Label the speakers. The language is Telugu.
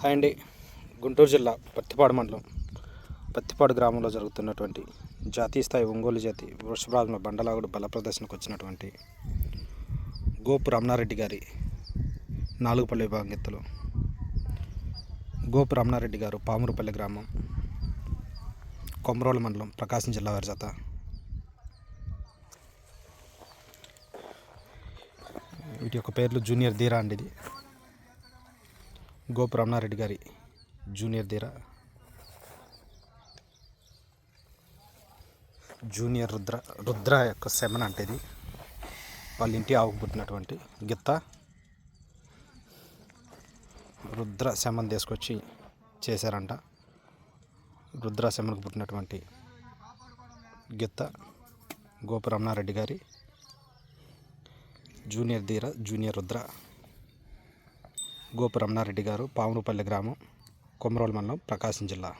Speaker 1: హాయ్ అండి. గుంటూరు జిల్లా పత్తిపాడు మండలం పత్తిపాడు గ్రామంలో జరుగుతున్నటువంటి జాతీయ స్థాయి ఒంగోలు జాతి వృషభరాజుల బండలాగుడు బల ప్రదర్శనకు వచ్చినటువంటి గోపు రమణారెడ్డి గారి నాలుగుపల్లి విభాగత్తులు గోపు రమణారెడ్డి గారు పామురుపల్లి గ్రామం కొమరోలు మండలం ప్రకాశం జిల్లా వారి జత. వీటి యొక్క పేర్లు జూనియర్ ధీరా అండి ఇది. గోపు రమణారెడ్డి గారి జూనియర్ ధీర జూనియర్ రుద్ర రుద్ర యొక్క శమన అంటే ఇది. వాళ్ళ ఇంటి ఆవుకు పుట్టినటువంటి గిత్త. రుద్ర శమన్ తీసుకొచ్చి చేశారంట. రుద్ర శమనకు పుట్టినటువంటి గిత్త గోపు రమణారెడ్డి గారి జూనియర్ ధీర జూనియర్ రుద్ర. గోపు రమణారెడ్డి గారు పామురుపల్లి గ్రామం కొమరోలు మండలం ప్రకాశం జిల్లా.